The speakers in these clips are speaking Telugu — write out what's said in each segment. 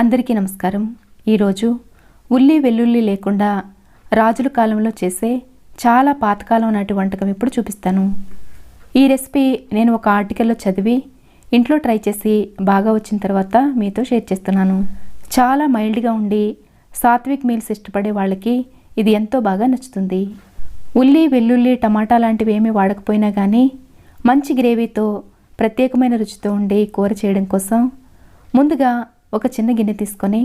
అందరికీ నమస్కారం. ఈరోజు ఉల్లి వెల్లుల్లి లేకుండా రాజుల కాలంలో చేసే చాలా పాతకాలం నాటి వంటకం ఇప్పుడు చూపిస్తాను. ఈ రెసిపీ నేను ఒక ఆర్టికల్లో చదివి ఇంట్లో ట్రై చేసి బాగా వచ్చిన తర్వాత మీతో షేర్ చేస్తున్నాను. చాలా మైల్డ్గా ఉండి సాత్విక్ మీల్స్ ఇష్టపడే వాళ్ళకి ఇది ఎంతో బాగా నచ్చుతుంది. ఉల్లి వెల్లుల్లి టమాటా లాంటివి ఏమీ వాడకపోయినా కానీ మంచి గ్రేవీతో ప్రత్యేకమైన రుచితో ఉండే కూర చేయడం కోసం ముందుగా ఒక చిన్న గిన్నె తీసుకొని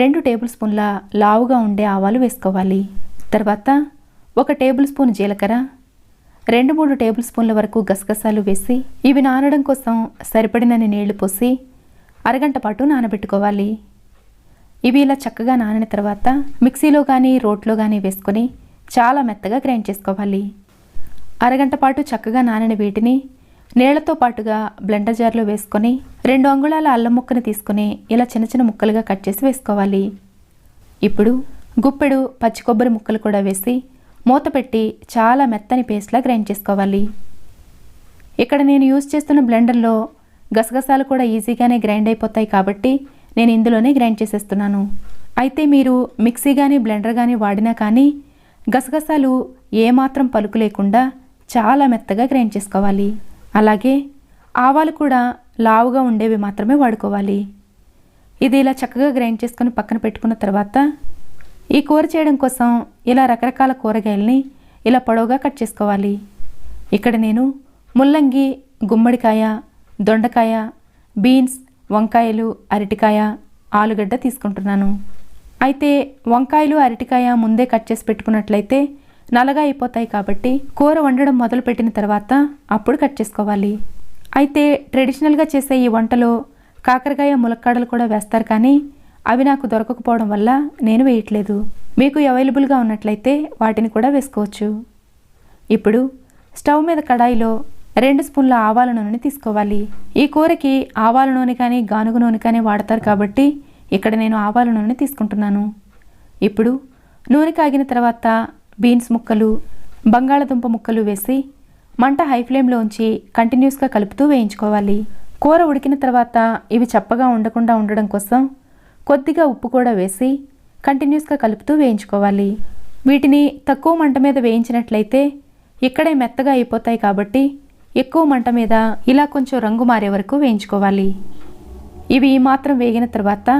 రెండు టేబుల్ స్పూన్ల లావుగా ఉండే ఆవాలు వేసుకోవాలి. తర్వాత ఒక టేబుల్ స్పూన్ జీలకర్ర రెండు మూడు టేబుల్ స్పూన్ల వరకు గసగసాలు వేసి ఇవి నానడం కోసం సరిపడినన్ని నీళ్ళు పోసి అరగంట పాటు నానబెట్టుకోవాలి. ఇవి ఇలా చక్కగా నానిన తర్వాత మిక్సీలో కానీ రోట్లో కానీ వేసుకొని చాలా మెత్తగా గ్రైండ్ చేసుకోవాలి. అరగంట పాటు చక్కగా నానిన వీటిని నీళ్ళతో పాటుగా బ్లెండర్ జార్లో వేసుకొని రెండు అంగుళాల అల్లం ముక్కను తీసుకొని ఇలా చిన్న చిన్న ముక్కలుగా కట్ చేసి వేసుకోవాలి. ఇప్పుడు గుప్పెడు పచ్చి కొబ్బరి ముక్కలు కూడా వేసి మూత పెట్టి చాలా మెత్తని పేస్ట్లా గ్రైండ్ చేసుకోవాలి. ఇక్కడ నేను యూజ్ చేస్తున్న బ్లెండర్లో గసగసాలు కూడా ఈజీగానే గ్రైండ్ అయిపోతాయి కాబట్టి నేను ఇందులోనే గ్రైండ్ చేసేస్తున్నాను. అయితే మీరు మిక్సీ కానీ బ్లెండర్ కానీ వాడినా కానీ గసగసాలు ఏమాత్రం పలుకు లేకుండా చాలా మెత్తగా గ్రైండ్ చేసుకోవాలి. అలాగే ఆవాలు కూడా లావుగా ఉండేవి మాత్రమే వాడుకోవాలి. ఇది ఇలా చక్కగా గ్రైండ్ చేసుకొని పక్కన పెట్టుకున్న తర్వాత ఈ కూర చేయడం కోసం ఇలా రకరకాల కూరగాయల్ని ఇలా పొడవుగా కట్ చేసుకోవాలి. ఇక్కడ నేను ముల్లంగి గుమ్మడికాయ దొండకాయ బీన్స్ వంకాయలు అరటికాయ ఆలుగడ్డ తీసుకుంటున్నాను. అయితే వంకాయలు అరటికాయ ముందే కట్ చేసి పెట్టుకున్నట్లయితే నల్లగా అయిపోతాయి కాబట్టి కూర వండడం మొదలుపెట్టిన తర్వాత అప్పుడు కట్ చేసుకోవాలి. అయితే ట్రెడిషనల్గా చేసే ఈ వంటలో కాకరకాయ ములక్కాడలు కూడా వేస్తారు కానీ అవి నాకు దొరకకపోవడం వల్ల నేను వేయట్లేదు. మీకు అవైలబుల్గా ఉన్నట్లయితే వాటిని కూడా వేసుకోవచ్చు. ఇప్పుడు స్టవ్ మీద కడాయిలో రెండు స్పూన్ల ఆవాల నూనెని తీసుకోవాలి. ఈ కూరకి ఆవాల నూనె కానీ గానుగ నూనె కానీ వాడతారు కాబట్టి ఇక్కడ నేను ఆవాల నూనె తీసుకుంటున్నాను. ఇప్పుడు నూనె కాగిన తర్వాత బీన్స్ ముక్కలు బంగాళదుంప ముక్కలు వేసి మంట హై ఫ్లేమ్లో ఉంచి కంటిన్యూస్గా కలుపుతూ వేయించుకోవాలి. కూర ఉడికిన తర్వాత ఇవి చప్పగా ఉండకుండా ఉండడం కోసం కొద్దిగా ఉప్పు కూడా వేసి కంటిన్యూస్గా కలుపుతూ వేయించుకోవాలి. వీటిని తక్కువ మంట మీద వేయించినట్లయితే ఇక్కడే మెత్తగా అయిపోతాయి కాబట్టి ఎక్కువ మంట మీద ఇలా కొంచెం రంగు మారే వరకు వేయించుకోవాలి. ఇవి ఈ మాత్రం వేగిన తర్వాత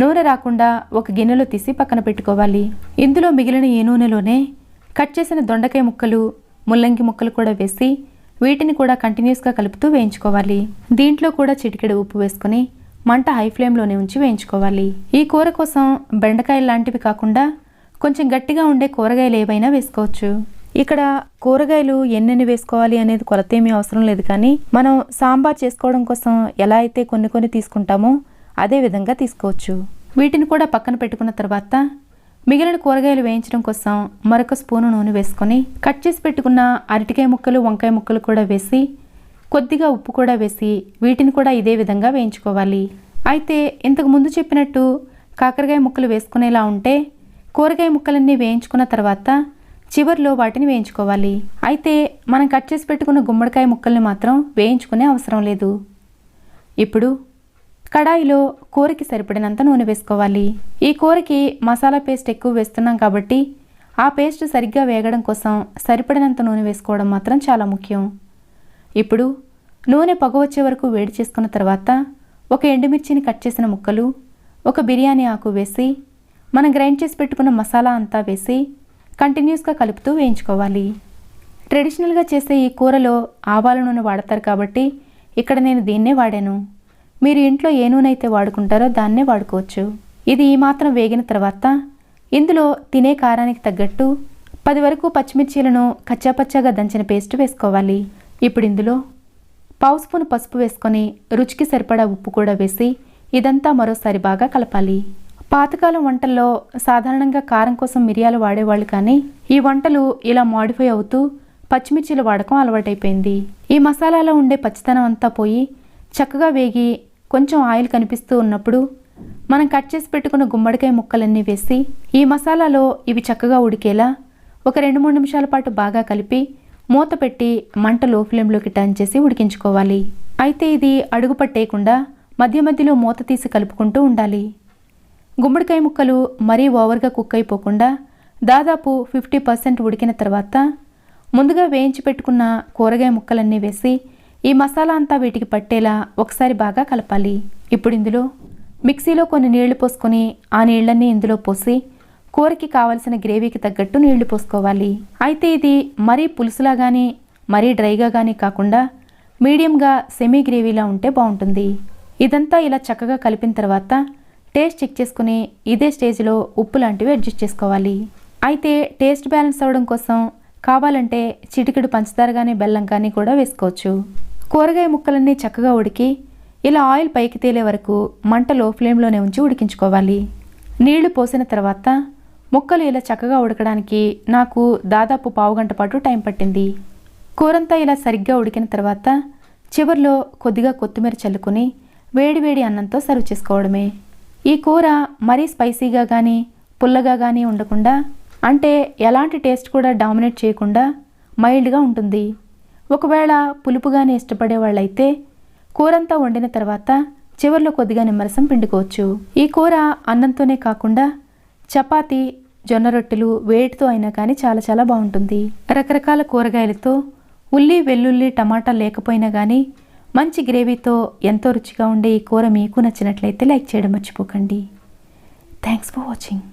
నూనె రాకుండా ఒక గిన్నెలో తీసి పక్కన పెట్టుకోవాలి. ఇందులో మిగిలిన ఈ నూనెలోనే కట్ చేసిన దొండకాయ ముక్కలు ముల్లంగి ముక్కలు కూడా వేసి వీటిని కూడా కంటిన్యూస్గా కలుపుతూ వేయించుకోవాలి. దీంట్లో కూడా చిటికెడు ఉప్పు వేసుకొని మంట హై ఫ్లేమ్లోనే ఉంచి వేయించుకోవాలి. ఈ కూర కోసం బెండకాయలు లాంటివి కాకుండా కొంచెం గట్టిగా ఉండే కూరగాయలు ఏవైనా వేసుకోవచ్చు. ఇక్కడ కూరగాయలు ఎన్నెన్ని వేసుకోవాలి అనేది కొలత ఏమీ అవసరం లేదు కానీ మనం సాంబార్ చేసుకోవడం కోసం ఎలా అయితే కొన్ని కొన్ని తీసుకుంటామో అదే విధంగా తీసుకోవచ్చు. వీటిని కూడా పక్కన పెట్టుకున్న తర్వాత మిగిలిన కూరగాయలు వేయించడం కోసం మరొక స్పూను నూనె వేసుకొని కట్ చేసి పెట్టుకున్న అరటికాయ ముక్కలు వంకాయ ముక్కలు కూడా వేసి కొద్దిగా ఉప్పు కూడా వేసి వీటిని కూడా ఇదే విధంగా వేయించుకోవాలి. అయితే ఇంతకు ముందు చెప్పినట్టు కాకరకాయ ముక్కలు వేసుకునేలా ఉంటే కూరగాయ ముక్కలన్నీ వేయించుకున్న తర్వాత చివర్లో వాటిని వేయించుకోవాలి. అయితే మనం కట్ చేసి పెట్టుకున్న గుమ్మడికాయ ముక్కల్ని మాత్రం వేయించుకునే అవసరం లేదు. ఇప్పుడు కడాయిలో కూరకి సరిపడినంత నూనె వేసుకోవాలి. ఈ కూరకి మసాలా పేస్ట్ ఎక్కువ వేస్తున్నాం కాబట్టి ఆ పేస్ట్ సరిగ్గా వేగడం కోసం సరిపడినంత నూనె వేసుకోవడం మాత్రం చాలా ముఖ్యం. ఇప్పుడు నూనె పొగ వచ్చే వరకు వేడి చేసుకున్న తర్వాత ఒక ఎండుమిర్చిని కట్ చేసిన ముక్కలు ఒక బిర్యానీ ఆకు వేసి మనం గ్రైండ్ చేసి పెట్టుకున్న మసాలా అంతా వేసి కంటిన్యూస్గా కలుపుతూ వేయించుకోవాలి. ట్రెడిషనల్గా చేసే ఈ కూరలో ఆవాల నూనె వాడతారు కాబట్టి ఇక్కడ నేను దీన్నే వాడాను. మీరు ఇంట్లో ఏ నూనె అయితే వాడుకుంటారో దాన్నే వాడుకోవచ్చు. ఇది ఈ మాత్రం వేగిన తర్వాత ఇందులో తినే కారానికి తగ్గట్టు పది వరకు పచ్చిమిర్చీలను కచ్చాపచ్చాగా దంచిన పేస్ట్ వేసుకోవాలి. ఇప్పుడు ఇందులో పావు స్పూన్ పసుపు వేసుకొని రుచికి సరిపడా ఉప్పు కూడా వేసి ఇదంతా మరోసారి బాగా కలపాలి. పాతకాలం వంటల్లో సాధారణంగా కారం కోసం మిరియాలు వాడేవాళ్ళు కానీ ఈ వంటలు ఇలా మాడిఫై అవుతూ పచ్చిమిర్చిల వాడకం అలవాటైపోయింది. ఈ మసాలాలో ఉండే పచ్చితనం అంతా పోయి చక్కగా వేగి కొంచెం ఆయిల్ కనిపిస్తూ ఉన్నప్పుడు మనం కట్ చేసి పెట్టుకున్న గుమ్మడికాయ ముక్కలన్నీ వేసి ఈ మసాలాలో ఇవి చక్కగా ఉడికేలా ఒక రెండు మూడు నిమిషాల పాటు బాగా కలిపి మూత పెట్టి మంట లో ఫ్లేమ్లోకి టర్న్ చేసి ఉడికించుకోవాలి. అయితే ఇది అడుగు పట్టేయకుండా మధ్య మధ్యలో మూత తీసి కలుపుకుంటూ ఉండాలి. గుమ్మడికాయ ముక్కలు మరీ ఓవర్గా కుక్ అయిపోకుండా దాదాపు ఫిఫ్టీ పర్సెంట్ ఉడికిన తర్వాత ముందుగా వేయించి పెట్టుకున్న కూరగాయ ముక్కలన్నీ వేసి ఈ మసాలా అంతా వీటికి పట్టేలా ఒకసారి బాగా కలపాలి. ఇప్పుడు ఇందులో మిక్సీలో కొన్ని నీళ్ళు పోసుకొని ఆ నీళ్ళన్నీ ఇందులో పోసి కూరకి కావలసిన గ్రేవీకి తగ్గట్టు నీళ్ళు పోసుకోవాలి. అయితే ఇది మరీ పులుసులా కానీ మరీ డ్రైగా కానీ కాకుండా మీడియంగా సెమీ గ్రేవీలా ఉంటే బాగుంటుంది. ఇదంతా ఇలా చక్కగా కలిపిన తర్వాత టేస్ట్ చెక్ చేసుకుని ఇదే స్టేజ్లో ఉప్పు లాంటివి అడ్జస్ట్ చేసుకోవాలి. అయితే టేస్ట్ బ్యాలెన్స్ అవ్వడం కోసం కావాలంటే చిటికెడు పంచదార కానీ బెల్లం కానీ కూడా వేసుకోవచ్చు. కూరగాయ ముక్కలన్నీ చక్కగా ఉడికి ఇలా ఆయిల్ పైకి తేలే వరకు మంటలో ఫ్లేమ్లోనే ఉంచి ఉడికించుకోవాలి. నీళ్ళు పోసిన తర్వాత ముక్కలు ఇలా చక్కగా ఉడకడానికి నాకు దాదాపు పావు గంట పాటు టైం పట్టింది. కూరంతా ఇలా సరిగ్గా ఉడికిన తర్వాత చివర్లో కొద్దిగా కొత్తిమీర చల్లుకొని వేడివేడి అన్నంతో సర్వ్ చేసుకోవడమే. ఈ కూర మరీ స్పైసీగా కానీ పుల్లగా కానీ ఉండకుండా అంటే ఎలాంటి టేస్ట్ కూడా డామినేట్ చేయకుండా మైల్డ్గా ఉంటుంది. ఒకవేళ పులుపుగానే ఇష్టపడే వాళ్ళైతే కూరంతా వండిన తర్వాత చివర్లో కొద్దిగా నిమ్మరసం పిండుకోవచ్చు. ఈ కూర అన్నంతోనే కాకుండా చపాతి జొన్న రొట్టెలు వేటితో అయినా కానీ చాలా చాలా బాగుంటుంది. రకరకాల కూరగాయలతో ఉల్లి వెల్లుల్లి టమాటా లేకపోయినా కానీ మంచి గ్రేవీతో ఎంతో రుచిగా ఉండే ఈ కూర మీకు నచ్చినట్లయితే లైక్ చేయడం మర్చిపోకండి. Thanks for watching